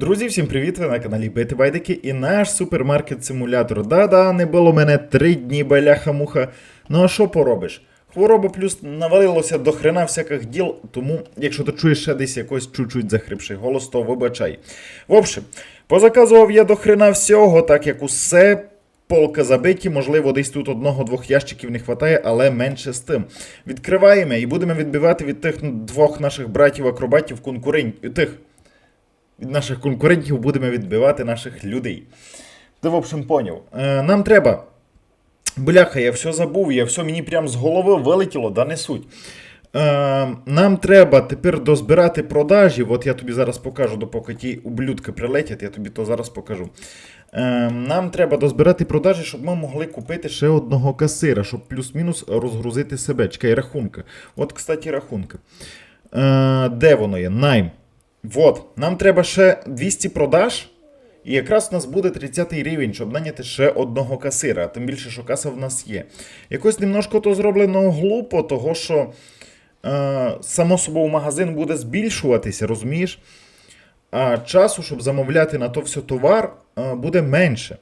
Друзі, всім привіт! Ви на каналі Бити Байдики і наш супермаркет симулятор. Да-да, не було мене три дні баляха-муха. Ну а що поробиш? Хвороба плюс навалилося до хрена всяких діл, тому якщо ти чуєш ще десь якось чуть-чуть захрипший голос, то вибачай. В общем, позаказував я до хрена всього, так як усе полка забиті, можливо, десь тут одного-двох ящиків не вистачає, але менше з тим. Відкриваємо і будемо відбивати від тих двох наших братів-акробатів конкурентів. Тих від наших конкурентів будемо відбивати наших людей. Ти, в общем, поняв. Е, нам треба. Бляха, я все забув, я все мені прям з голови вилетіло, да не суть. Е, нам треба тепер дозбирати продажі. От я тобі зараз покажу, допоки ті ублюдки прилетять, я тобі то зараз покажу. Е, нам треба дозбирати продажі, щоб ми могли купити ще одного касира, щоб плюс-мінус розгрузити себе. Чекай, рахунки. От, кстати, рахунки. Е, де воно є? Найм. Вот, нам треба ще 200 продаж, і якраз у нас буде 30 рівень, щоб наняти ще одного касира, тим більше, що каса в нас є. Якось немножко то зроблено глупо, того що е, само собою магазин буде збільшуватися, розумієш? А часу, щоб замовляти на то все товар, е, буде менше.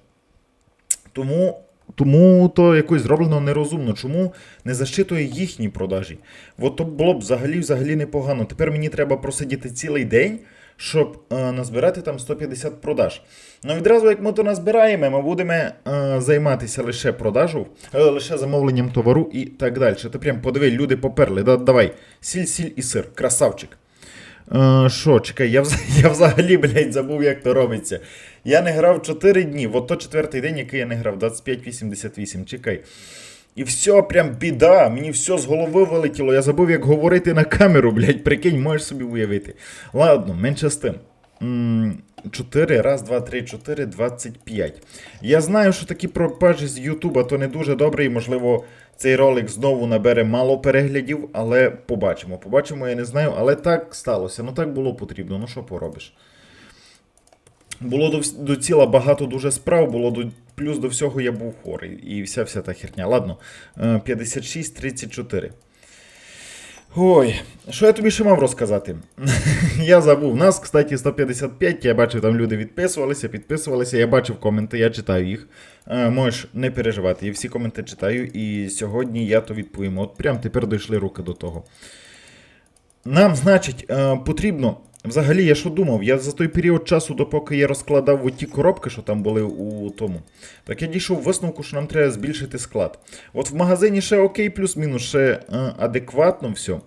Тому, тому то якось зроблено нерозумно. Чому не защитує їхні продажі? От то було б взагалі взагалі непогано. Тепер мені треба просидіти цілий день, щоб е, назбирати там 150 продаж. Ну відразу, як ми то назбираємо, ми будемо е, займатися лише продажу, е, лише замовленням товару і так далі. Ти прям подиви, люди поперли. Да, давай, сіль, сіль і сир, красавчик. Е, Що, чекай, я, я взагалі, блядь, забув, як то робиться. Я не грав 4 дні, от то четвертий день, який я не грав, 25-88, чекай. І все, прям біда, мені все з голови вилетіло. Я забув, як говорити на камеру, блядь, прикинь, можеш собі уявити. Ладно, менше з тим. 4, раз, два, три, 4, 25. Я знаю, що такі пропажі з Ютуба то не дуже добре, і можливо цей ролик знову набере мало переглядів, але побачимо. Побачимо, я не знаю, але так сталося. Ну так було потрібно. Ну що поробиш? Було до, до ціла багато дуже справ, було до, плюс до всього я був хворий. І вся вся та херня. Ладно, е, 56-34. Ой, що я тобі ще мав розказати? я забув. Нас, кстати, 155. Я бачив, там люди відписувалися, підписувалися. Я бачив коменти, я читаю їх. Е, можеш не переживати. Я всі коменти читаю, і сьогодні я то відповім. От прям тепер дійшли руки до того. Нам, значить, е, потрібно. Взагалі, я що думав, я за той період часу, допоки я розкладав оті коробки, що там були у тому, так я дійшов висновку, що нам треба збільшити склад. От в магазині ще окей, плюс-мінус, ще е, адекватно все.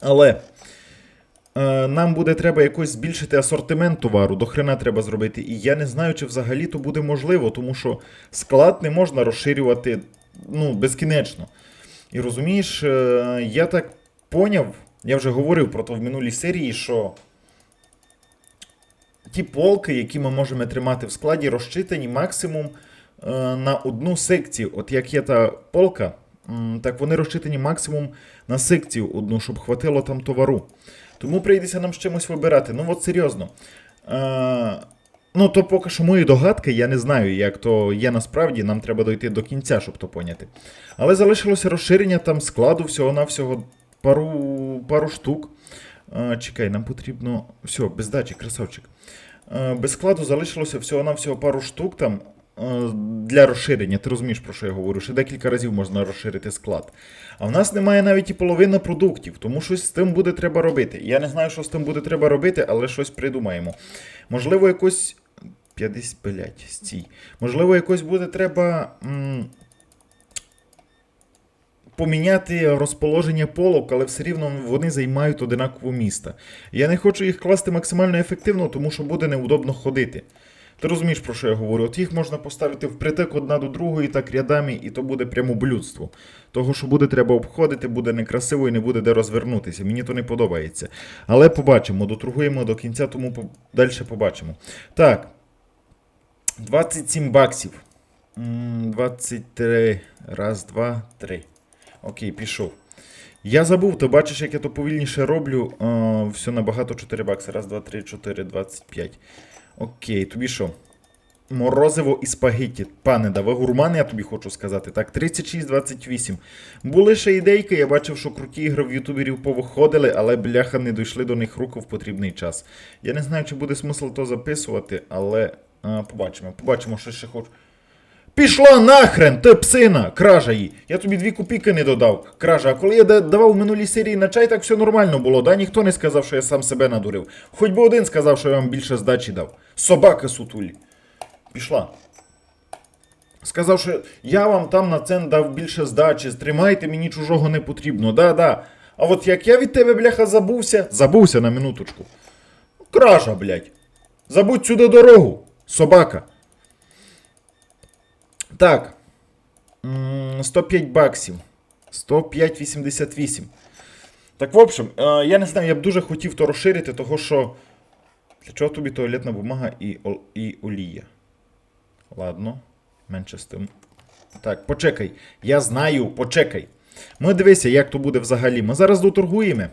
Але е, нам буде треба якось збільшити асортимент товару, до хрена треба зробити. І я не знаю, чи взагалі то буде можливо, тому що склад не можна розширювати ну, безкінечно. І розумієш, е, я так поняв, я вже говорив про то в минулій серії, що ті полки, які ми можемо тримати в складі, розчитані максимум е, на одну секцію. От як є та полка, так вони розчитані максимум на секцію одну, щоб хватило там товару. Тому прийдеться нам з чимось вибирати. Ну от серйозно. Е, ну, то поки що мої догадки, я не знаю, як то є насправді, нам треба дойти до кінця, щоб то поняти. Але залишилося розширення там складу всього-навсього пару, пару штук. Чекай, нам потрібно. Все, без дачі, красавчик. Без складу залишилося всього-навсього пару штук там для розширення. Ти розумієш, про що я говорю? Ще декілька разів можна розширити склад. А в нас немає навіть і половини продуктів, тому щось з тим буде треба робити. Я не знаю, що з тим буде треба робити, але щось придумаємо. Можливо, якось. 50, блять, стій. Можливо, якось буде треба. М- поміняти розположення полок, але все рівно вони займають одинаково місце. Я не хочу їх класти максимально ефективно, тому що буде неудобно ходити. Ти розумієш, про що я говорю? От їх можна поставити впритик одна до другої, так рядами, і то буде прямо блюдство. Того, що буде треба обходити, буде некрасиво і не буде де розвернутися. Мені то не подобається. Але побачимо, доторгуємо до кінця, тому по... далі побачимо. Так. 27 баксів. 23. Раз, два, три. Окей, пішов. Я забув, ти бачиш, як я то повільніше роблю. Е, все набагато 4 бакси. Раз, два, три, 4, 25. Окей, тобі що? Морозиво і спагетті. Пане, да гурман, я тобі хочу сказати. Так, 36-28. Були ще ідейки, я бачив, що круті ігри в ютуберів повиходили, але бляха не дійшли до них руку в потрібний час. Я не знаю, чи буде смисл то записувати, але а, побачимо. Побачимо, що ще хочу. Пішла нахрен, ти псина, кража їй. Я тобі дві копійки не додав. Кража, а коли я давав в минулій серії на чай, так все нормально було, да? Ніхто не сказав, що я сам себе надурив. Хоч би один сказав, що я вам більше здачі дав. Собака сутулі. Пішла. Сказав, що я вам там на цен дав більше здачі, тримайте, мені чужого не потрібно. Да, да. А от як я від тебе, бляха, забувся, забувся на минуточку. Кража, блядь. Забудь сюди дорогу, собака. Так. 105 баксів. 105,88. Так, в общем, е, я не знаю, я б дуже хотів то розширити, того що. Для чого тобі туалетна бумага і, і олія? Ладно, менше з тим. Так, почекай. Я знаю, почекай. Ми дивися, як то буде взагалі. Ми зараз доторгуємо.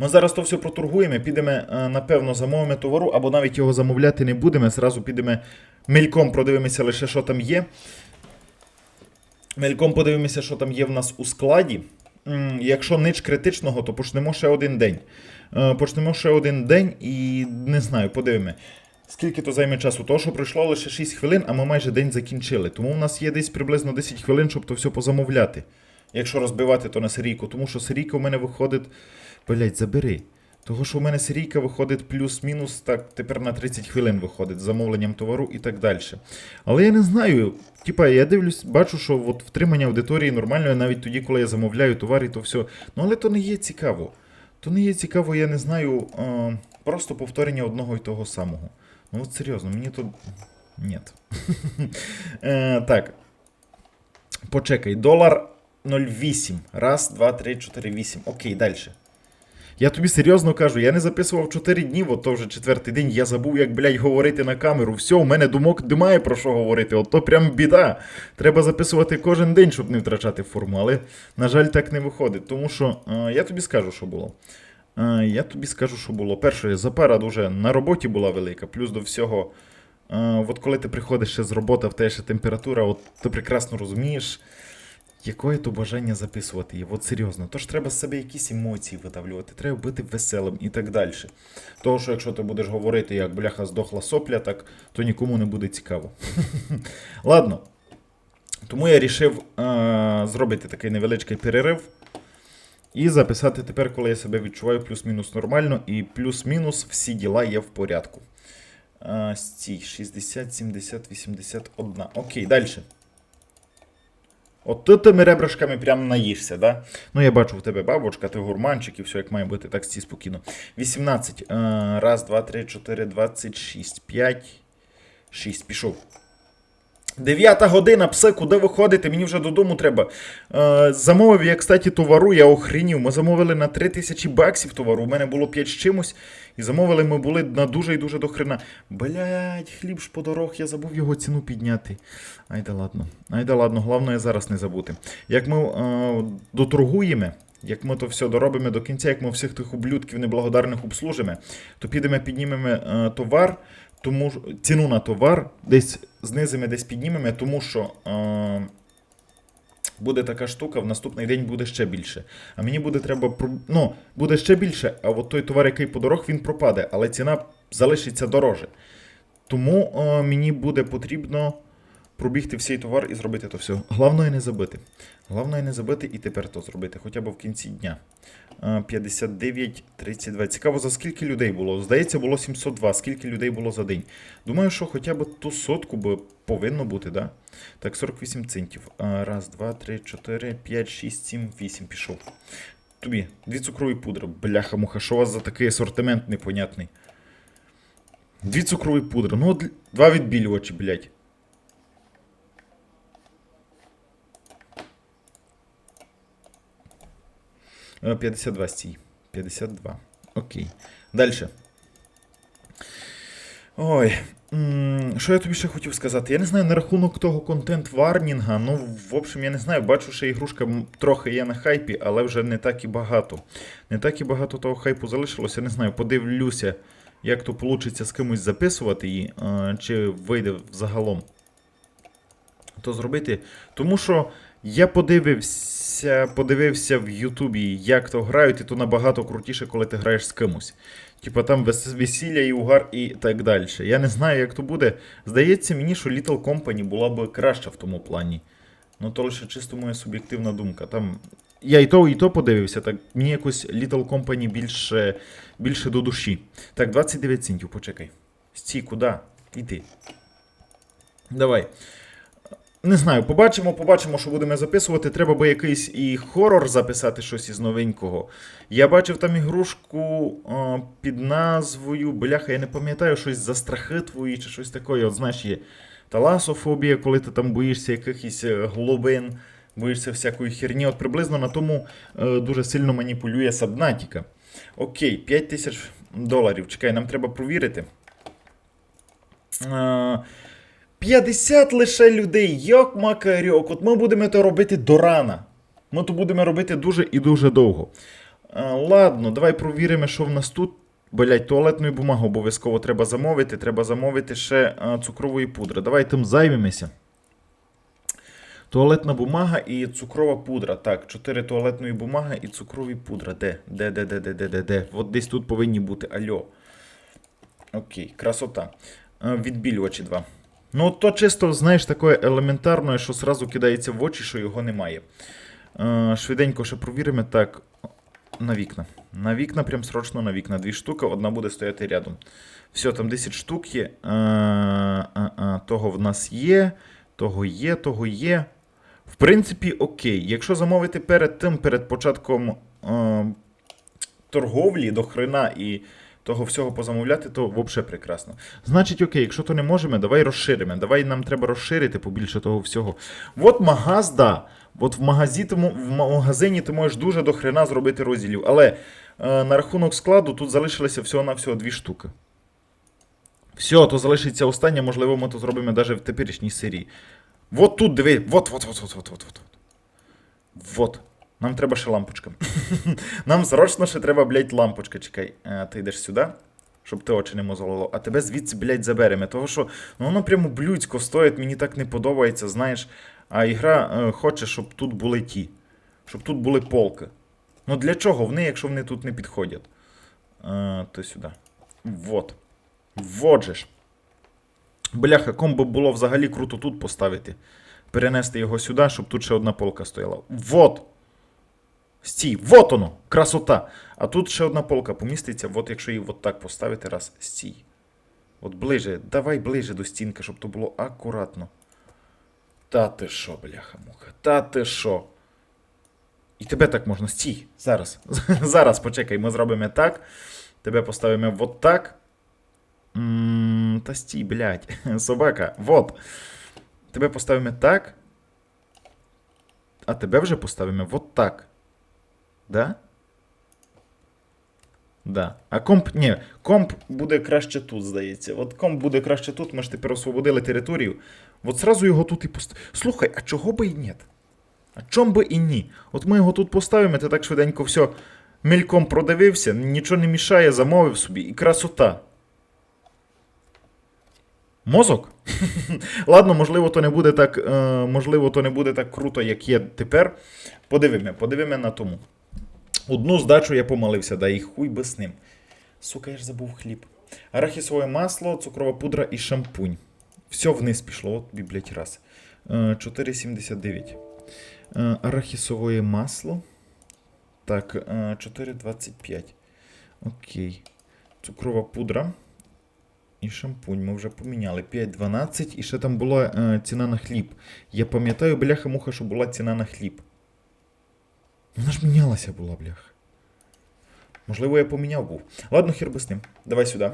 Ми зараз то все проторгуємо, підемо, е, напевно, замовимо товару, або навіть його замовляти не будемо. Зразу підемо мельком продивимося лише, що там є. Мельком подивимося, що там є в нас у складі. Якщо нич критичного, то почнемо ще один день. Е, Почнемо ще один день і не знаю, подивимо. Скільки то займе часу? Того, що пройшло лише 6 хвилин, а ми майже день закінчили. Тому у нас є десь приблизно 10 хвилин, щоб то все позамовляти. Якщо розбивати, то на серійку. Тому що серійка у мене виходить. Блять, забери. Того, що у мене серійка виходить плюс-мінус, так тепер на 30 хвилин виходить з замовленням товару і так далі. Але я не знаю. Типа, я дивлюсь, бачу, що от втримання аудиторії нормально, навіть тоді, коли я замовляю товар і то все. Ну але то не є цікаво. То не є цікаво, я не знаю. Е, просто повторення одного і того самого. Ну от серйозно, мені тут. Ні. е, так. Почекай, долар 0,8. Раз, два, три, чотири, вісім. Окей, далі. Я тобі серйозно кажу, я не записував 4 дні, от то вже четвертий день, я забув, як, блядь, говорити на камеру. Все, у мене думок немає про що говорити. От то прям біда. Треба записувати кожен день, щоб не втрачати форму. Але, на жаль, так не виходить. Тому що е, я тобі скажу, що було. Е, я тобі скажу, що було. Перше, запара дуже на роботі була велика, плюс до всього. Е, от коли ти приходиш ще з роботи, в те ще температура, от ти прекрасно розумієш, якое то бажання записувати її. От серйозно. Тож треба з себе якісь емоції видавлювати, треба бути веселим і так далі. Того, що якщо ти будеш говорити, як бляха здохла сопля, так то нікому не буде цікаво. Ладно. Тому я вирішив е- зробити такий невеличкий перерив. І записати тепер, коли я себе відчуваю плюс-мінус нормально, і плюс-мінус всі діла є в порядку. А, стій, 60, 70, 81. Окей, далі. От тут тими ребрышками прям наїшся, да? Ну, я бачу в тебе бабочка, ти гурманчик і все як має бути, так стій спокійно. 18. Е, Раз, два, три, чотири, 26, 5, 6. Пішов. Дев'ята година, псе, куди ви ходите? Мені вже додому треба. Е, замовив я, кстати, товару, я охренів. Ми замовили на 3000 баксів товару. У мене було 5 з чимось. І замовили ми були на дуже і дуже до хрена. Блять, хліб ж по дорог, я забув його ціну підняти. Ай да ладно. Ай да ладно, головне зараз не забути. Як ми е, доторгуємо, як ми то все доробимо до кінця, як ми всіх тих ублюдків неблагодарних обслужимо, то підемо піднімемо е, товар, тому ціну на товар, десь знизимо, десь піднімемо, тому що. Е, Буде така штука, в наступний день буде ще більше. А мені буде треба ну, буде ще більше, а от той товар, який по дорог, він пропаде, але ціна залишиться дороже. Тому о, мені буде потрібно пробігти всій товар і зробити то все. Головне не забити. Головне не забити і тепер то зробити, хоча б в кінці дня. Е, 59, 32. Цікаво, за скільки людей було? Здається, було 702. Скільки людей було за день? Думаю, що хоча б ту сотку би повинно бути, да? Так, 48 центів. Раз, два, три, чотири, п'ять, шість, сім, вісім. Пішов. Тобі, дві цукрові пудри. Бляха муха, що у вас за такий асортимент непонятний? Дві цукрові пудри. Ну, два відбілювачі, блядь. 52 стій. 52. Окей. Далі. Ой. Що я тобі ще хотів сказати? Я не знаю на рахунок того контент варнінга. Ну, в общем, я не знаю. Бачу, що ігрушка трохи є на хайпі, але вже не так і багато. Не так і багато того хайпу залишилося. Не знаю, подивлюся, як то вийде з кимось записувати її, е, чи вийде взагалом. То зробити. Тому що я подивився, подивився в Ютубі, як то грають, і то набагато крутіше, коли ти граєш з кимось. Типа там весілля і угар і так далі. Я не знаю, як то буде. Здається мені, що Little Company була б краща в тому плані. Ну, то лише чисто моя суб'єктивна думка. Там. Я і то, і то подивився, так мені якось Little Company більше, більше до душі. Так, 29 центів, почекай. Стій, куди? Іди. Давай. Не знаю, побачимо, побачимо, що будемо записувати. Треба би якийсь і хорор записати щось із новенького. Я бачив там ігрушку е, під назвою. Бляха, я не пам'ятаю, щось за чи щось таке. От знаєш, є таласофобія, коли ти там боїшся якихось е, глибин, боїшся всякої херні. От приблизно на тому е, дуже сильно маніпулює Сабнатіка. Окей, 5 тисяч доларів. Чекай, нам треба провірити. Е, 50 лише людей, йок макарьок. От ми будемо це робити до рана. Ми то будемо робити дуже і дуже довго. А, ладно, давай провіримо, що в нас тут. Блять, туалетну бумагу обов'язково треба замовити. Треба замовити ще а, цукрової пудри. Давай тим займемося. Туалетна бумага і цукрова пудра. Так, 4 туалетної бумаги і цукрові пудра. Де? Де, де, де, де, де, де, де? От десь тут повинні бути. Альо. Окей, красота. Е, Відбілювачі 2. Ну, то чисто, знаєш, таке елементарне, що сразу кидається в очі, що його немає. Е, швиденько ще провіримо. Так, на вікна. На вікна, прям срочно на вікна. Дві штуки, одна буде стояти рядом. Все, там 10 штук є. Е, а, того в нас є, того є, того є. В принципі, окей. Якщо замовити перед тим, перед початком е, торговлі до хрена і того всього позамовляти, то взагалі прекрасно. Значить, окей, якщо то не можемо, давай розширимо. Давай нам треба розширити побільше того всього. От магаз, да. От в, магазі, ти, в магазині ти можеш дуже до хрена зробити розділів. Але е, на рахунок складу тут залишилося всього-навсього дві штуки. Все, то залишиться останнє, можливо, ми то зробимо навіть в теперішній серії. Вот тут диви, вот, вот, вот, вот, вот, вот, вот. Вот. Нам треба ще лампочка. Нам срочно ще треба, блядь, лампочка. Чекай, Е, ти йдеш сюди, щоб ти очі не мозолило, а тебе звідси, блядь, заберемо. Того що ну, воно прямо блюдсько стоїть, мені так не подобається, знаєш. А ігра е, хоче, щоб тут були ті. Щоб тут були полки. Ну для чого вони, якщо вони тут не підходять? Е, то сюди. Вот. Вот. Бляха, комбо було взагалі круто тут поставити. Перенести його сюди, щоб тут ще одна полка стояла. Вот! Стій, вот воно! Красота! А тут ще одна полка поміститься, от якщо її от так поставити, раз, стій. От ближе, давай ближе до стінки, щоб то було акуратно. Та ти що, бляха-муха, та ти що? І тебе так можна. Стій. Зараз. Зараз почекай, ми зробимо так. Тебе поставимо от так. Та стій, блядь. Собака, вот. Тебе поставимо так. А тебе вже поставимо вот так. Да? Да. А комп. Ні, комп буде краще тут, здається. От комп буде краще тут, ми ж тепер освободили територію. От зразу його тут і поставимо. Слухай, а чого би і ні? А чом би і ні? От ми його тут поставимо, ти так швиденько все мельком продивився, нічого не мішає, замовив собі, і красота. Мозок? Ладно, можливо, то не буде так, е, можливо, то не буде так круто, як є тепер. Подивимо, подивимо на тому. Одну здачу я помилився, да і хуй би з ним. Сука, я ж забув хліб. Арахісове масло, цукрова пудра і шампунь. Все вниз пішло, от тобі, блядь, раз. Е, 4,79. Е, Арахісове масло. Так, е, 4,25. Окей. Цукрова пудра. І шампунь ми вже поміняли. 5,12 і ще там була е, ціна на хліб. Я пам'ятаю, бляха-муха, що була ціна на хліб. Вона ж мінялася була, бляха. Можливо, я поміняв був. Ладно, хер би з ним. Давай сюди.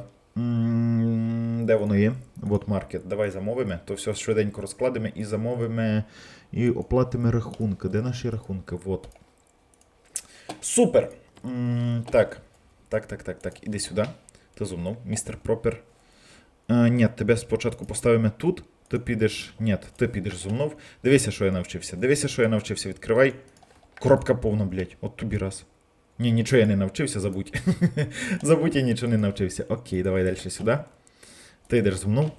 Де воно є? Вот маркет. Давай замовимо. То все швиденько розкладемо і замовимо і оплатимо рахунки. Де наші рахунки? Вот. Супер! Так. Так, так, так, так. Іди сюди. Ти зо мною, містер Пропер. Ні, тебе спочатку поставимо тут. Ти підеш. Ні, ти підеш зо мною. Дивися, що я навчився. Дивися, що я навчився. Відкривай. Коробка повна, блядь. От тобі раз. Ні, нічого я не навчився, забудь. забудь, я нічого не навчився. Окей, давай далі сюди. Ти йдеш зі мною.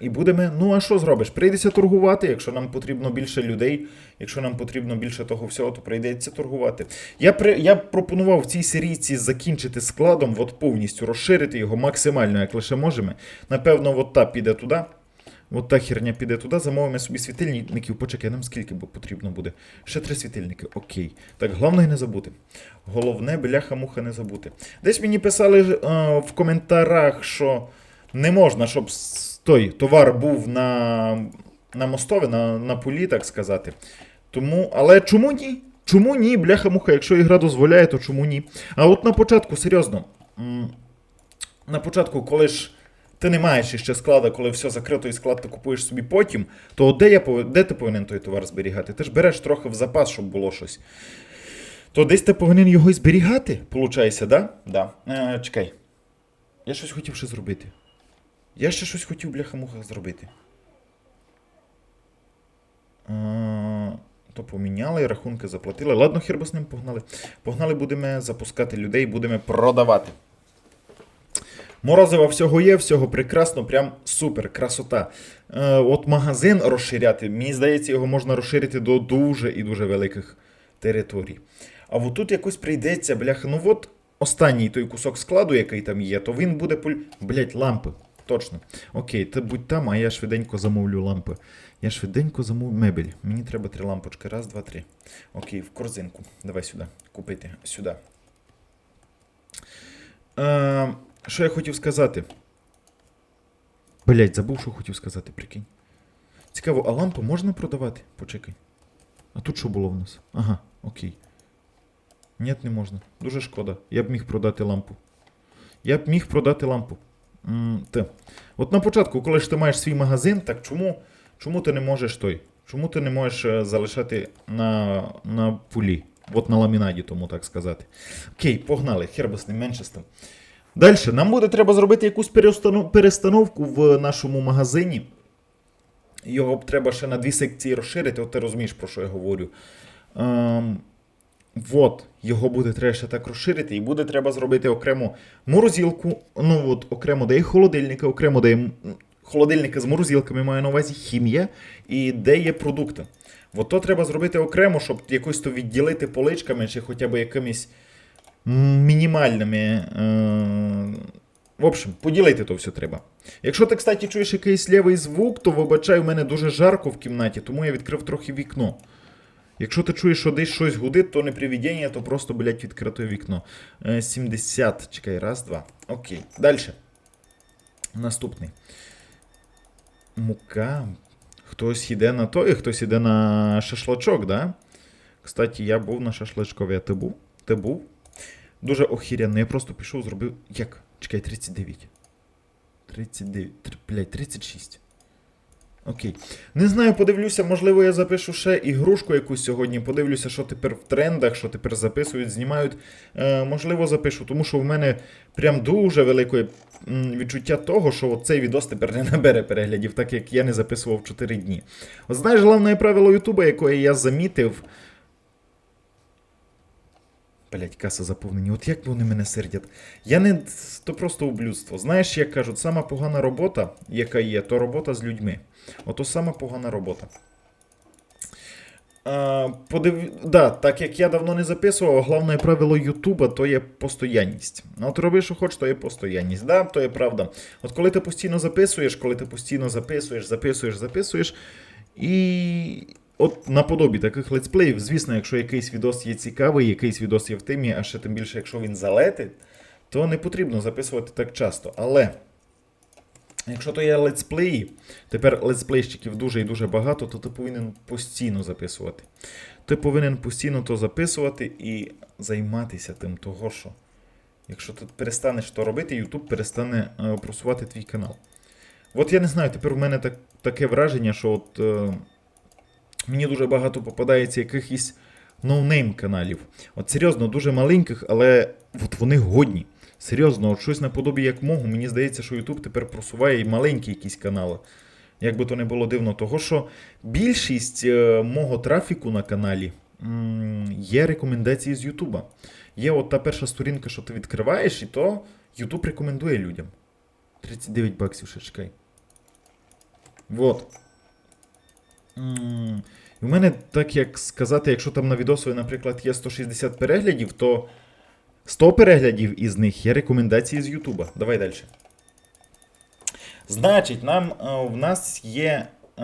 І будемо. Ну, а що зробиш? Прийдеться торгувати, якщо нам потрібно більше людей, якщо нам потрібно більше того всього, то прийдеться торгувати. Я, при... я пропонував в цій серійці закінчити складом, от повністю розширити його максимально, як лише можемо. Напевно, от та піде туди. От та херня піде туди, замовимо собі світильників. Почекай, нам скільки потрібно буде. Ще три світильники. Окей. Так, головне не забути. Головне, бляха-муха не забути. Десь мені писали е, в коментарях, що не можна, щоб той товар був на, на мостові, на, на полі, так сказати. Тому, але чому ні? Чому ні, бляха-муха, якщо ігра дозволяє, то чому ні? А от на початку, серйозно. На початку, коли ж ти не маєш іще склада, коли все закрито і склад ти купуєш собі потім, то де, я, де ти повинен той товар зберігати? Ти ж береш трохи в запас, щоб було щось. То десь ти повинен його і зберігати, получається, да? Да. Е, чекай. Я щось хотів ще зробити. Я ще щось хотів, бляха-муха, зробити. Е, то поміняли, рахунки заплатили. Ладно, хер би з ним погнали. Погнали, будемо запускати людей, будемо продавати. Морозива всього є, всього прекрасно, прям супер, красота. Е, от магазин розширяти, мені здається, його можна розширити до дуже і дуже великих територій. А от тут якось прийдеться, бляха, ну от останній той кусок складу, який там є, то він буде поль... Блять, лампи. Точно. Окей, ти будь там, а я швиденько замовлю лампи. Я швиденько замовлю мебель. Мені треба три лампочки. Раз, два, три. Окей, в корзинку. Давай сюди. Купити. Сюди. Е, що я хотів сказати? Блять, забув, що хотів сказати, прикинь. Цікаво, а лампу можна продавати? Почекай. А тут що було в нас? Ага, окей. Ні, не можна. Дуже шкода. Я б міг продати лампу. Я б міг продати лампу. м те. От на початку, коли ж ти маєш свій магазин, так чому, чому ти не можеш той? Чому ти не можеш е, залишати на, на пулі? От на ламінаді, тому так сказати. Окей, погнали, хер би з ним менше тим. Далі, нам буде треба зробити якусь перестановку в нашому магазині. Його б треба ще на дві секції розширити, от ти розумієш, про що я говорю. Ем, от, його буде треба ще так розширити, і буде треба зробити окрему морозилку, ну от, окремо де є холодильники, окремо де є холодильники з морозилками, маю на увазі хімія, і де є продукти. От то треба зробити окремо, щоб якось то відділити поличками чи хоча б якимись мінімальними. Е- в общем, поділити то все треба. Якщо ти, кстати, чуєш якийсь лівий звук, то вибачай, у мене дуже жарко в кімнаті, тому я відкрив трохи вікно. Якщо ти чуєш, що десь щось гудить, то не привідення, то просто, блядь, відкрите вікно. Е, 70. Чекай, раз, два. Окей. Далі. Наступний. Мука. Хтось йде на той, хтось йде на шашлачок, да? Кстати, я був на шашличкові, а ти був? Ти був? Дуже охіряно. Я просто пішов, зробив. Як? Чекай, 39. 39. Тр- Блядь, 36. Окей. Не знаю, подивлюся, можливо, я запишу ще ігрушку якусь сьогодні. Подивлюся, що тепер в трендах, що тепер записують, знімають. Е, можливо, запишу, тому що в мене прям дуже велике відчуття того, що цей відос тепер не набере переглядів, так як я не записував 4 дні. От знаєш, головне правило Ютуба, яке я замітив. Блять, каса заповнені. От як вони мене сердять. Я не. То просто ублюдство. Знаєш, як кажуть, сама погана робота, яка є, то робота з людьми. Ото сама погана робота. А, подив... да, так як я давно не записував, головне правило Ютуба то є постоянність. От роби, що хочеш, то є постоянність. Да, то є правда. От коли ти постійно записуєш, коли ти постійно записуєш, записуєш, записуєш. І от наподобі таких летсплеїв, звісно, якщо якийсь відос є цікавий, якийсь відос є в темі, а ще тим більше, якщо він залетить, то не потрібно записувати так часто. Але. Якщо то є летсплеї, тепер летсплейщиків дуже і дуже багато, то ти повинен постійно записувати. Ти повинен постійно то записувати і займатися тим того, що якщо ти перестанеш то робити, YouTube перестане е, просувати твій канал. От я не знаю, тепер в мене так, таке враження, що от е, мені дуже багато попадається якихось ноунейм каналів. От серйозно, дуже маленьких, але от вони годні. Серйозно, от щось наподобі як мого, мені здається, що YouTube тепер просуває і маленькі якісь канали. Як би то не було дивно, того що більшість е, мого трафіку на каналі є рекомендації з Ютуба. Є от та перша сторінка, що ти відкриваєш, і то Ютуб рекомендує людям. 39 баксів ще чекай. Вот. У мене, так як сказати, якщо там на відосові, наприклад, є 160 переглядів, то 100 переглядів із них є рекомендації з Ютуба. Давай далі. Значить, нам е, в нас є. Е,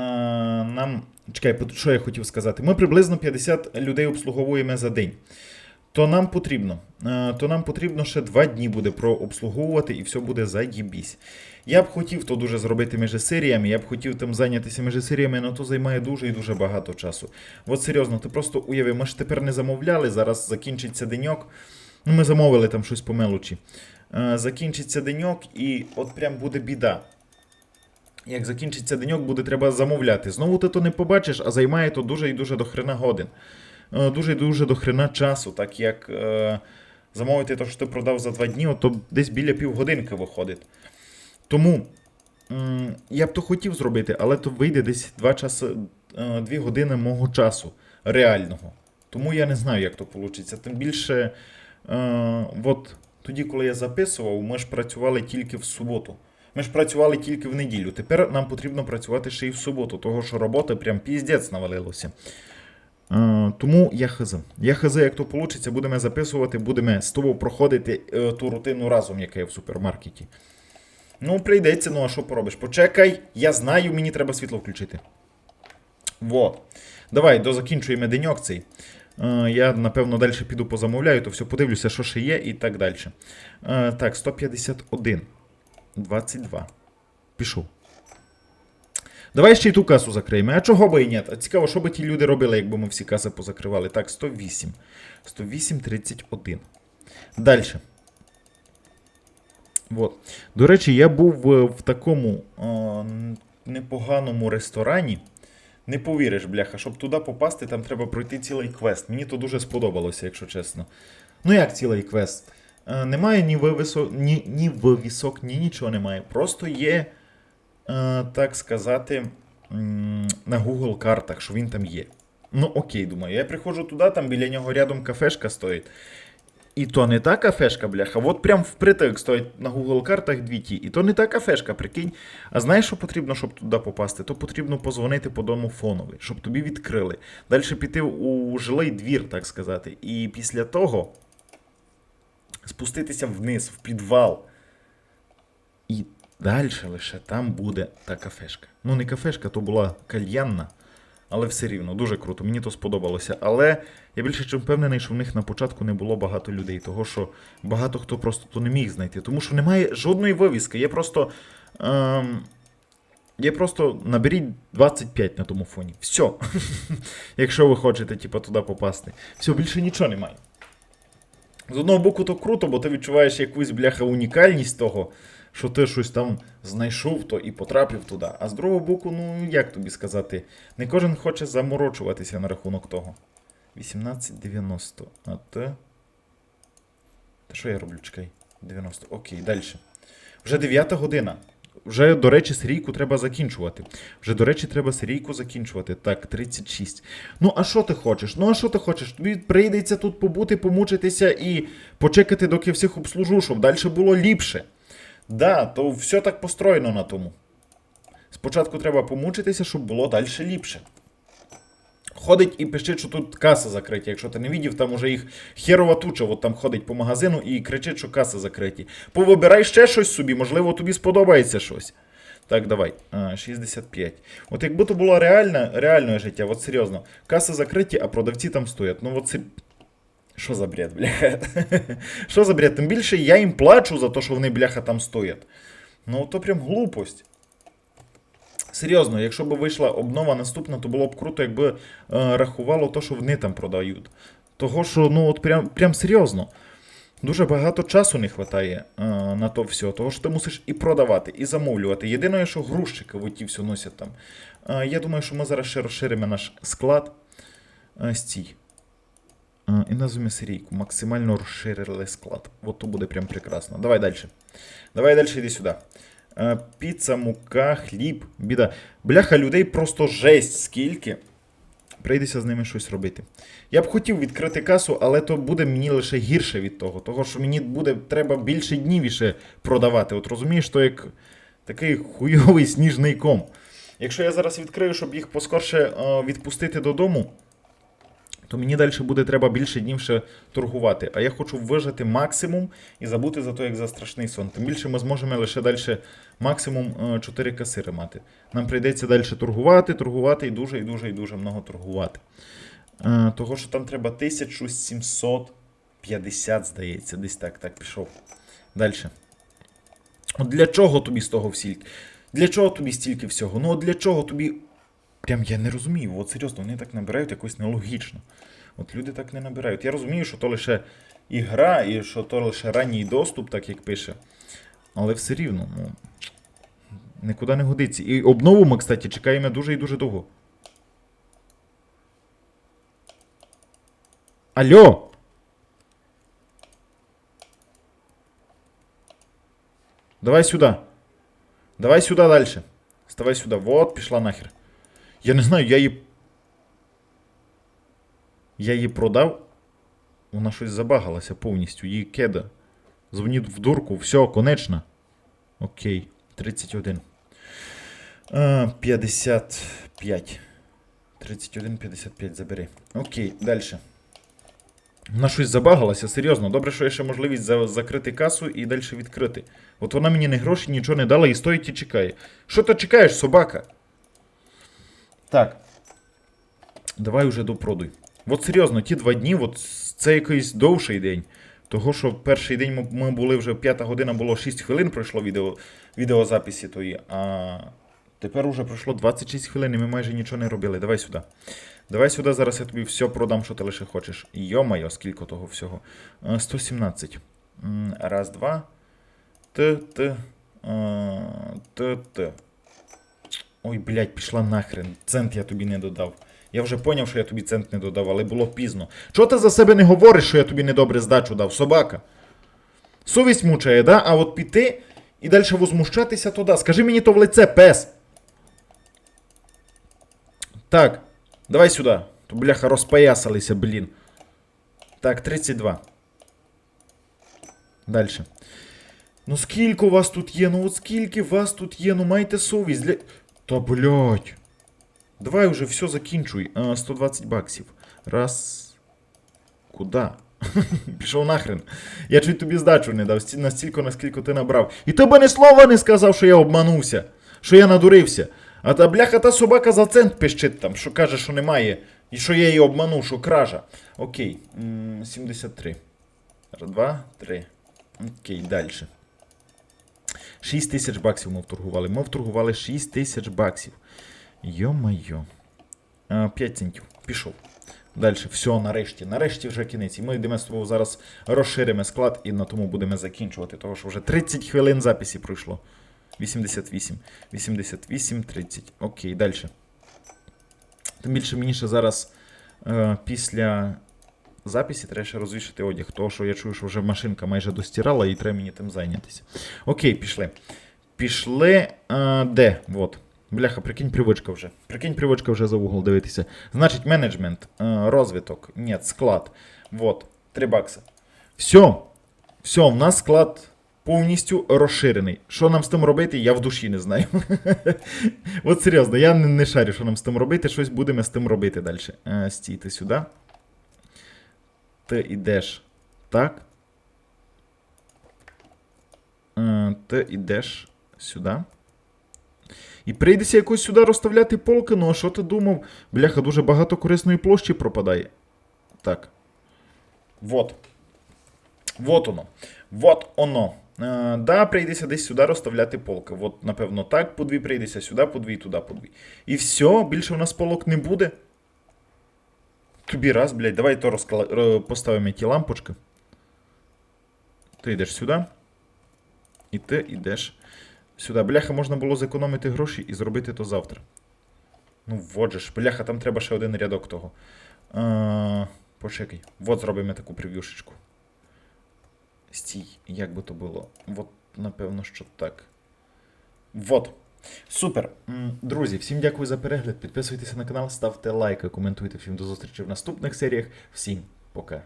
нам. Чекай, що я хотів сказати? Ми приблизно 50 людей обслуговуємо за день. То нам потрібно. е, То нам потрібно ще 2 дні буде прообслуговувати і все буде заєбісь. Я б хотів то дуже зробити між серіями, я б хотів там зайнятися між серіями, але то займає дуже і дуже багато часу. От серйозно, ти просто уяви, ми ж тепер не замовляли, зараз закінчиться деньок. Ну, ми замовили там щось по мелочі. Е, Закінчиться деньок і от прям буде біда. Як закінчиться деньок, буде треба замовляти. Знову ти то не побачиш, а займає то дуже і дуже до хрена годин. Е, Дуже дуже до хрена часу, так як е, замовити те, що ти продав за два дні, то десь біля півгодинки виходить. Тому м, я б то хотів зробити, але то вийде десь 2 часи, 2 години мого часу реального. Тому я не знаю, як то вийде. Тим більше, е, от тоді, коли я записував, ми ж працювали тільки в суботу. Ми ж працювали тільки в неділю. Тепер нам потрібно працювати ще й в суботу, того що роботи прям піздець навалилося. Тому я хз. Я хз, як то вийде, будемо записувати, будемо з тобою проходити е, ту рутину разом, яка є в супермаркеті. Ну, прийдеться, ну а що поробиш? Почекай, я знаю, мені треба світло включити. Во. Давай, дозакінчуємо деньок цей. Е, я, напевно, далі піду позамовляю, то все подивлюся, що ще є, і так далі. Е, так, 151. 22. Пішов. Давай ще й ту касу закриємо. А чого би і ні? Цікаво, що би ті люди робили, якби ми всі каси позакривали. Так, 108. 108, 31. Далі. Вот. До речі, я був е, в такому е, н- непоганому ресторані. Не повіриш, бляха, щоб туди попасти, там треба пройти цілий квест. Мені то дуже сподобалося, якщо чесно. Ну як цілий квест? Е, немає ні вивісок, ні, ні вивісок, ні нічого немає. Просто є, е, так сказати, на Google картах, що він там є. Ну окей, думаю. Я приходжу туди, там біля нього рядом кафешка стоїть. І то не та кафешка, бляха. От прям впритик стоїть на Google картах дві. І то не та кафешка, прикинь. А знаєш, що потрібно, щоб туди попасти? То потрібно позвонити по дому фонові, щоб тобі відкрили. Далі піти у жилий двір, так сказати. І після того спуститися вниз, в підвал. І далі лише там буде та кафешка. Ну, не кафешка, то була кальянна. Але все рівно, дуже круто, мені то сподобалося. Але я більше чим впевнений, що в них на початку не було багато людей, того що багато хто просто то не міг знайти. Тому що немає жодної вивіски. Є просто. Ем, є просто наберіть 25 на тому фоні. Все. Якщо ви хочете, типу, туди попасти. Все, більше нічого немає. З одного боку, то круто, бо ти відчуваєш якусь бляха унікальність того, що ти щось там знайшов то і потрапив туди. А з другого боку, ну як тобі сказати, не кожен хоче заморочуватися на рахунок того. 1890. А те. Та що я роблю? Чекай. 90. Окей, далі. Вже 9 година. Вже, до речі, серійку треба закінчувати. Вже, до речі, треба серійку закінчувати. Так, 36. Ну, а що ти хочеш? Ну, а що ти хочеш? Тобі прийдеться тут побути, помучитися і почекати, доки всіх обслужу, щоб далі було ліпше. Да, то все так построєно на тому. Спочатку треба помучитися, щоб було далі ліпше. Ходить і пишить, що тут каса закриті. Якщо ти не видів, там уже їх херова туча, от там ходить по магазину і кричить, що каси закриті. Повибирай ще щось собі, можливо, тобі сподобається щось. Так, давай. А, 65. От якби то було реальне, реальне життя, от серйозно. Каси закриті, а продавці там стоять. Ну от це. Що за бред, бляха? Що за бред? Тим більше я їм плачу за те, що вони, бляха, там стоять. Ну, то прям глупость. Серйозно, якщо б вийшла обнова наступна, то було б круто, якби е, рахувало те, що вони там продають. Того, що, ну, от прям, прям серйозно. Дуже багато часу не вистачає е, на то все, того що ти мусиш і продавати, і замовлювати. Єдине, що грузчики от ті все носять там. Е, я думаю, що ми зараз ще розширимо наш склад. Е, стій. Е, і назвемо серійку. Максимально розширили склад. От то буде прям прекрасно. Давай далі. Давай далі йди сюди. Е, Піца, мука, хліб, біда. Бляха, людей просто жесть скільки. прийдеться з ними щось робити. Я б хотів відкрити касу, але то буде мені лише гірше від того. Того, що мені буде треба більше днів іще продавати. От розумієш, то як такий хуйовий сніжний ком. Якщо я зараз відкрию, щоб їх поскорше е, відпустити додому, то мені далі буде треба більше днів ще торгувати. А я хочу вижити максимум і забути за то, як за страшний сон. Тим більше ми зможемо лише далі максимум 4 касири мати. Нам прийдеться далі торгувати, торгувати і дуже, і дуже, і дуже много торгувати. Е, Того, що там треба 1750, здається, десь так, так пішов. Далі. От для чого тобі з того всільки? Для чого тобі стільки всього? Ну от для чого тобі. Прям я не розумію. От серйозно, вони так набирають якось нелогічно. От люди так не набирають. Я розумію, що то лише ігра, і що то лише ранній доступ, так як пише. Але все рівно, ну. Нікуди не годиться. І обнову ми, кстати, чекаємо дуже і дуже довго. Алло! Давай сюда. Давай сюда дальше. Вставай сюда. Вот, пішла нахер. Я не знаю, я її. Я її продав. Вона щось забагалася повністю. Її кеда. Дзвоніть в дурку. Все, конечно. Окей. 31. 55. 31, 55 забери. Окей, далі. Вона щось забагалася, серйозно. Добре, що є ще можливість за- закрити касу і далі відкрити. От вона мені не гроші, нічого не дала і стоїть і чекає. Що ти чекаєш, собака? Так. Давай уже допродуй. От серйозно, ті два дні, от це якийсь довший день. Того, що перший день ми- були вже п'ята година, було 6 хвилин пройшло відео, відеозаписі тої, а тепер уже пройшло 26 хвилин і ми майже нічого не робили. Давай сюди. Давай сюди, зараз я тобі все продам, що ти лише хочеш. Йо-майо, скільки того всього. Е, 117. Раз, два. Т, Т. е, Т, Т. Ой, блядь, пішла нахрен. Цент я тобі не додав. Я вже поняв, що я тобі цент не додав, але було пізно. Чого ти за себе не говориш, що я тобі недобре здачу дав, собака? Совість мучає, да? А от піти і далі возмущатися, то да. Скажи мені то в лице, пес. Так, давай сюди. То, бляха, розпоясалися, блін. Так, 32. Далі. Ну скільки у вас тут є? Ну от скільки вас тут є? Ну майте совість. Для... Та блядь. Давай уже все закінчуй. А, 120 баксів. Раз. Куда? Пішов нахрен. Я чуть тобі здачу не дав, сті- настільки, наскільки ти набрав. І тебе ні слова не сказав, що я обманувся, що я надурився. А та бляха та собака за цент пищить там, що каже, що немає. І що я її обманув, що кража. Окей. 73. Раз, Два, три. Окей, далі. 6 тисяч баксів ми вторгували. Ми вторгували 6 тисяч баксів. Йо-майо. 5 центів. Пішов. Далі, все, нарешті, нарешті вже кінець. І ми йдемо з тобою зараз розширимо склад і на тому будемо закінчувати, тому що вже 30 хвилин записі пройшло. 88. 88, 30. Окей, далі. Тим більше мені ще зараз е, після записі треба ще розвішати одяг, тому що я чую, що вже машинка майже достирала і треба мені тим зайнятися. Окей, пішли. Пішли. Е, де? Вот. Бляха, прикинь, привичка вже. Прикинь, привичка вже за угол дивитися. Значить, менеджмент, розвиток, ні, склад. Вот, 3 бакси. Все. Все, у нас склад повністю розширений. Що нам з тим робити, я в душі не знаю. От серйозно, я не, не шарю, що нам з тим робити, щось будемо з тим робити далі. Е, стійте сюди. Ти йдеш так. Е, ти йдеш сюди. І прийдеться якось сюди розставляти полки, ну а що ти думав? Бляха, дуже багато корисної площі пропадає. Так. Вот. Вот оно. Вот оно. Е, да, прийдеться десь сюди розставляти полки. От, напевно, так, по дві прийдеться сюди, по дві, туди, по дві. І все, більше у нас полок не буде. Тобі раз, блядь, давай то розкла... поставимо ті лампочки. Ти йдеш сюди. І ти йдеш сюди. Бляха, можна було зекономити гроші і зробити то завтра. Ну, вот же ж, бляха, там треба ще один рядок того. А, почекай. Вот зробимо таку прев'юшечку. Стій, як би то було? Вот, напевно, що так. Вот. Супер. Друзі, всім дякую за перегляд. Підписуйтеся на канал, ставте лайки, коментуйте. Всім до зустрічі в наступних серіях. Всім пока.